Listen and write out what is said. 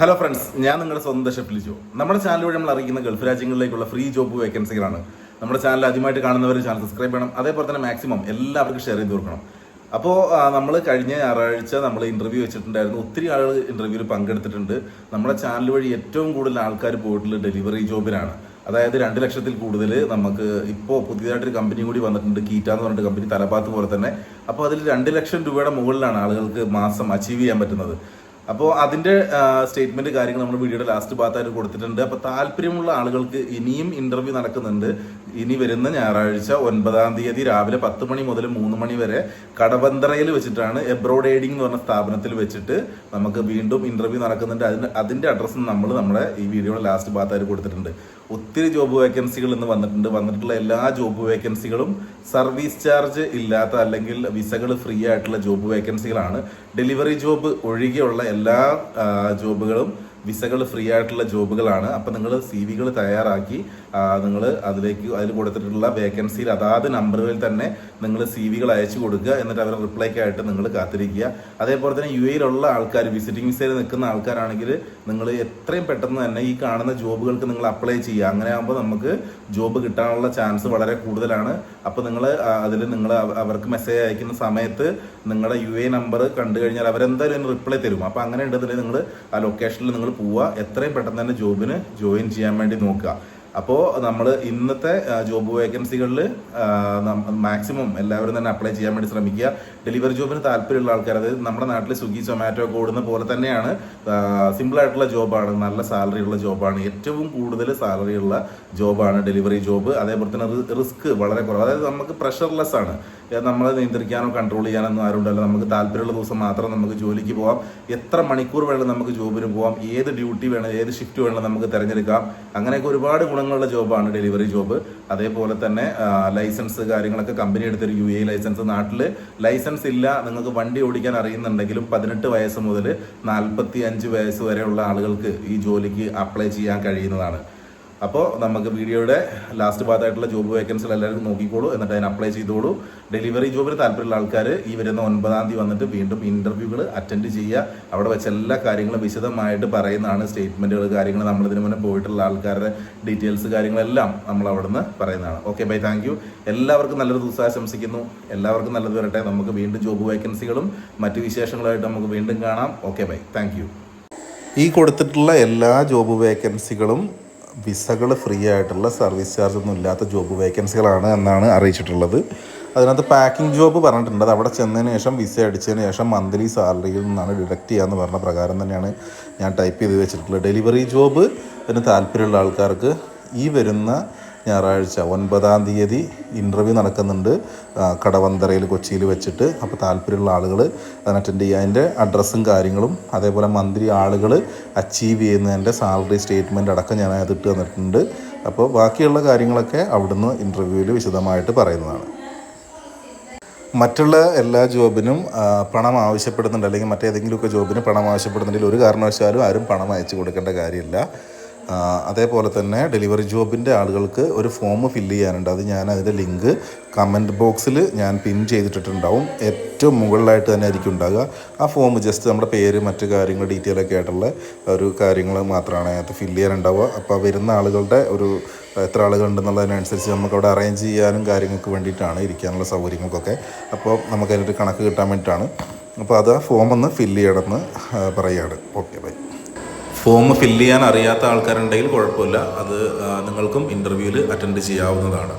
Hello friends ഞാൻ നിങ്ങളുടെ സ്വന്തം ഷെഫ് നമ്മുടെ ചാനൽ വഴി നമ്മൾ അറിയിക്കുന്ന ഗൾഫ് രാജ്യങ്ങളിലേക്കുള്ള ഫ്രീ ജോബ് വേക്കൻസികളാണ് നമ്മുടെ ചാനൽ ആദ്യമായിട്ട് കാണുന്നവർ ചാനൽ സബ്സ്ക്രൈബ് ചെയ്യണം. അതേപോലെ തന്നെ മാക്സിമം എല്ലാവർക്കും ഷെയർ ചെയ്ത് കൊടുക്കണം. അപ്പോൾ നമ്മൾ കഴിഞ്ഞ ഞായറാഴ്ച നമ്മൾ ഇന്റർവ്യൂ വെച്ചിട്ടുണ്ടായിരുന്നു. ഒത്തിരി ആളുകൾ ഇന്റർവ്യൂവിൽ പങ്കെടുത്തിട്ടുണ്ട്. നമ്മുടെ ചാനൽ വഴി ഏറ്റവും കൂടുതൽ ആൾക്കാർ പോയിട്ടുള്ള ഡെലിവറി ജോബിനാണ് അതായത് രണ്ട് ലക്ഷത്തിൽ കൂടുതൽ നമുക്ക് ഇപ്പോൾ പുതിയതായിട്ടൊരു കമ്പനി കൂടി വന്നിട്ടുണ്ട്. കീറ്റ എന്ന് പറഞ്ഞിട്ട് കമ്പനി തലപ്പാത്ത് പോലെ തന്നെ. അപ്പോൾ അതിൽ രണ്ട് ലക്ഷം രൂപയുടെ മുകളിലാണ് ആളുകൾക്ക് മാസം അച്ചീവ് ചെയ്യാൻ പറ്റുന്നത്. അപ്പോൾ അതിന്റെ സ്റ്റേറ്റ്മെന്റ് കാര്യങ്ങൾ നമ്മൾ വീഡിയോയുടെ ലാസ്റ്റ് ഭാഗത്തായിട്ട് കൊടുത്തിട്ടുണ്ട്. അപ്പോൾ താല്പര്യമുള്ള ആളുകൾക്ക് ഇനിയും ഇന്റർവ്യൂ നടക്കുന്നുണ്ട്. ഇനി വരുന്ന ഞായറാഴ്ച ഒൻപതാം തീയതി രാവിലെ പത്ത് മണി മുതൽ മൂന്ന് മണി വരെ കടവന്തറയിൽ വെച്ചിട്ടാണ് എബ്രോഡ് എയ്ഡിംഗ് എന്ന് പറഞ്ഞ സ്ഥാപനത്തിൽ വെച്ചിട്ട് നമുക്ക് വീണ്ടും ഇന്റർവ്യൂ നടക്കുന്നുണ്ട്. അതിന് അതിന്റെ അഡ്രസ്സ് നമ്മൾ നമ്മുടെ ഈ വീഡിയോയുടെ ലാസ്റ്റ് ഭാഗത്തായിട്ട് കൊടുത്തിട്ടുണ്ട്. ഒത്തിരി ജോബ് വേക്കൻസികൾ ഇന്ന് വന്നിട്ടുണ്ട്. വന്നിട്ടുള്ള എല്ലാ ജോബ് വേക്കൻസികളും സർവീസ് ചാർജ് ഇല്ലാത്ത അല്ലെങ്കിൽ വിസകൾ ഫ്രീ ആയിട്ടുള്ള ജോബ് വേക്കൻസികളാണ് ഡെലിവറി ജോബ് ഒഴികെയുള്ള എല്ലാ ജോബുകളും വിസകൾ ഫ്രീ ആയിട്ടുള്ള ജോബുകളാണ്. അപ്പം നിങ്ങൾ സി വികൾ തയ്യാറാക്കി നിങ്ങൾ അതിലേക്ക് അതിൽ കൊടുത്തിട്ടുള്ള വേക്കൻസിയിൽ അതാത് നമ്പറുകളിൽ തന്നെ നിങ്ങൾ സി വികൾ അയച്ചു കൊടുക്കുക. എന്നിട്ട് അവരുടെ റിപ്ലൈക്കായിട്ട് നിങ്ങൾ കാത്തിരിക്കുക. അതേപോലെ തന്നെ യു എയിലുള്ള ആൾക്കാർ വിസിറ്റിംഗ് വിസയിൽ നിൽക്കുന്ന ആൾക്കാരാണെങ്കിൽ നിങ്ങൾ എത്രയും പെട്ടെന്ന് തന്നെ ഈ കാണുന്ന ജോബുകൾക്ക് നിങ്ങൾ അപ്ലൈ ചെയ്യുക. അങ്ങനെ ആകുമ്പോൾ നമുക്ക് ജോബ് കിട്ടാനുള്ള ചാൻസ് വളരെ കൂടുതലാണ്. അപ്പോൾ നിങ്ങൾ അതിൽ നിങ്ങൾ അവർക്ക് മെസ്സേജ് അയക്കുന്ന സമയത്ത് നിങ്ങളുടെ യു എ നമ്പർ കണ്ടു കഴിഞ്ഞാൽ അവരെന്തായാലും റിപ്ലൈ തരും. അപ്പോൾ അങ്ങനെ ഉണ്ടെന്നുണ്ടെങ്കിൽ നിങ്ങൾ ആ ലൊക്കേഷനിൽ നിങ്ങൾ പോവുക എത്രയും പെട്ടെന്ന് തന്നെ ജോബിന് ജോയിൻ ചെയ്യാൻ വേണ്ടി നോക്കുക. അപ്പോൾ നമ്മൾ ഇന്നത്തെ ജോബ് വേക്കൻസികളിൽ മാക്സിമം എല്ലാവരും തന്നെ അപ്ലൈ ചെയ്യാൻ വേണ്ടി ശ്രമിക്കുക. ഡെലിവറി ജോബിന് താല്പര്യമുള്ള ആൾക്കാർ അതായത് നമ്മുടെ നാട്ടിൽ സ്വിഗ്ഗി സൊമാറ്റോ ഒക്കെ ഓടുന്ന പോലെ തന്നെയാണ് സിമ്പിളായിട്ടുള്ള ജോബാണ് നല്ല സാലറി ഉള്ള ജോബാണ് ഏറ്റവും കൂടുതൽ സാലറി ഉള്ള ജോബാണ് ഡെലിവറി ജോബ് അതേപോലെ തന്നെ റിസ്ക് വളരെ കുറവ്. അതായത് നമുക്ക് പ്രഷർലെസ് ആണ്. നമ്മളെ നിയന്ത്രിക്കാനോ കൺട്രോൾ ചെയ്യാനൊന്നും ആരും ഉണ്ടല്ലോ നമുക്ക് താല്പര്യമുള്ള ദിവസം മാത്രം നമുക്ക് ജോലിക്ക് പോകാം എത്ര മണിക്കൂർ വേണമെങ്കിലും നമുക്ക് ജോബിന് പോകാം ഏത് ഡ്യൂട്ടി വേണം ഏത് ഷിഫ്റ്റ് വേണമെങ്കിലും നമുക്ക് തിരഞ്ഞെടുക്കാം. അങ്ങനെയൊക്കെ ഒരുപാട് ഗുണങ്ങളുള്ള ജോബാണ് ഡെലിവറി ജോബ്. അതേപോലെ തന്നെ ലൈസൻസ് കാര്യങ്ങളൊക്കെ കമ്പനി എടുത്തൊരു യു എ ലൈസൻസ് നാട്ടിൽ ലൈസൻസ് ഇല്ല. നിങ്ങൾക്ക് വണ്ടി ഓടിക്കാൻ അറിയുന്നുണ്ടെങ്കിലും പതിനെട്ട് വയസ്സ് മുതൽ നാൽപ്പത്തി അഞ്ച് വയസ്സ് വരെയുള്ള ആളുകൾക്ക് ഈ ജോലിക്ക് അപ്ലൈ ചെയ്യാൻ കഴിയുന്നതാണ്. അപ്പോൾ നമുക്ക് വീഡിയോയുടെ ലാസ്റ്റ് ഭാഗത്തായിട്ടുള്ള ജോബ് വേക്കൻസികൾ എല്ലാവരും നോക്കിക്കോളൂ. എന്നിട്ട് അതിന് അപ്ലൈ ചെയ്തോളൂ. ഡെലിവറി ജോബിന് താല്പര്യമുള്ള ആൾക്കാർ ഈ വരുന്ന ഒൻപതാം തീയതി വന്നിട്ട് വീണ്ടും ഇന്റർവ്യൂകൾ അറ്റൻഡ് ചെയ്യുക. അവിടെ വെച്ച് എല്ലാ കാര്യങ്ങളും വിശദമായിട്ട് പറയുന്നതാണ് സ്റ്റേറ്റ്മെന്റുകൾ കാര്യങ്ങൾ നമ്മൾ ഇതിനു മുന്നേ പോയിട്ടുള്ള ആൾക്കാരുടെ ഡീറ്റെയിൽസ് കാര്യങ്ങളെല്ലാം നമ്മൾ അവിടുന്ന് പറയുന്നതാണ്. ഓക്കെ ബൈ താങ്ക് എല്ലാവർക്കും നല്ലൊരു ദിവസം ആശംസിക്കുന്നു. എല്ലാവർക്കും നല്ലത് വരട്ടെ. നമുക്ക് വീണ്ടും ജോബ് വേക്കൻസികളും മറ്റ് വിശേഷങ്ങളായിട്ട് നമുക്ക് വീണ്ടും കാണാം. ഓക്കെ ബൈ താങ്ക് ഈ കൊടുത്തിട്ടുള്ള എല്ലാ ജോബ് വേക്കൻസികളും വിസകൾ ഫ്രീ ആയിട്ടുള്ള സർവീസ് ചാർജ് ഒന്നും ഇല്ലാത്ത ജോബ് വേക്കൻസികളാണ് എന്നാണ് അറിയിച്ചിട്ടുള്ളത്. അതിനകത്ത് പാക്കിംഗ് ജോബ് പറഞ്ഞിട്ടുണ്ട്. അവിടെ ചെന്നതിന് ശേഷം വിസ അടിച്ചതിന് ശേഷം മന്ത്ലി സാലറിയിൽ നിന്നാണ് ഡിഡക്റ്റ് ചെയ്യാന്ന് പറഞ്ഞ പ്രകാരം തന്നെയാണ് ഞാൻ ടൈപ്പ് ചെയ്ത് വെച്ചിട്ടുള്ളത്. ഡെലിവറി ജോബ് അതിന് താല്പര്യമുള്ള ആൾക്കാർക്ക് ഈ വരുന്ന ഞായറാഴ്ച ഒൻപതാം തീയതി ഇന്റർവ്യൂ നടക്കുന്നുണ്ട്. കടവന്തറയിൽ കൊച്ചിയിൽ വെച്ചിട്ട്. അപ്പോൾ താല്പര്യമുള്ള ആളുകൾ അതിന് അറ്റൻഡ് ചെയ്യുക. അതിന്റെ അഡ്രസ്സും കാര്യങ്ങളും അതേപോലെ മന്ത്രി ആളുകൾ അച്ചീവ് ചെയ്യുന്നതിന്റെ സാലറി സ്റ്റേറ്റ്മെന്റ് അടക്കം ഞാൻ അതിട്ട് തന്നിട്ടുണ്ട്. അപ്പോൾ ബാക്കിയുള്ള കാര്യങ്ങളൊക്കെ അവിടുന്ന് ഇന്റർവ്യൂവിൽ വിശദമായിട്ട് പറയുന്നതാണ്. മറ്റുള്ള എല്ലാ ജോബിനും പണം ആവശ്യപ്പെടുന്നുണ്ട്. അല്ലെങ്കിൽ മറ്റേതെങ്കിലുമൊക്കെ ജോബിന് പണം ആവശ്യപ്പെടുന്നുണ്ടെങ്കിൽ ഒരു കാരണവശാലും ആരും പണം അയച്ചു കൊടുക്കേണ്ട കാര്യമില്ല. അതേപോലെ തന്നെ ഡെലിവറി ജോബിന്റെ ആളുകൾക്ക് ഒരു ഫോം ഫില്ല് ചെയ്യാനുണ്ട്. അത് ഞാൻ അതിന്റെ ലിങ്ക് കമന്റ് ബോക്സിൽ ഞാൻ പിൻ ചെയ്തിട്ടിട്ടുണ്ടാവും. ഏറ്റവും മുകളിലായിട്ട് തന്നെ ആയിരിക്കും ഉണ്ടാകുക ആ ഫോം ജസ്റ്റ് നമ്മുടെ പേര് മറ്റു കാര്യങ്ങൾ ഡീറ്റെയിൽ ഒക്കെ ആയിട്ടുള്ള ഒരു കാര്യങ്ങൾ മാത്രമാണ് അതിനകത്ത് ഫില്ല് ചെയ്യാനുണ്ടാവുക. അപ്പോൾ വരുന്ന ആളുകളുടെ ഒരു എത്ര ആളുകളുണ്ടെന്നുള്ളതിനനുസരിച്ച് നമുക്ക് അവിടെ അറേഞ്ച് ചെയ്യാനും കാര്യങ്ങൾക്ക് വേണ്ടിയിട്ടാണ് ഇരിക്കാനുള്ള സൗകര്യങ്ങൾക്കൊക്കെ. അപ്പോൾ നമുക്ക് കണക്ക് കിട്ടാൻ വേണ്ടിയിട്ടാണ്. അപ്പോൾ അത് ആ ഫോം ഒന്ന് ഫില്ല് ചെയ്യണമെന്ന് പറയുകയാണ്. ഓക്കെ ബൈ ഫോം ഫില്ല് ചെയ്യാൻ അറിയാത്ത ആൾക്കാരുണ്ടെങ്കിൽ കുഴപ്പമില്ല. അത് നിങ്ങൾക്കും ഇന്റർവ്യൂവിൽ അറ്റൻഡ് ചെയ്യാവുന്നതാണ്.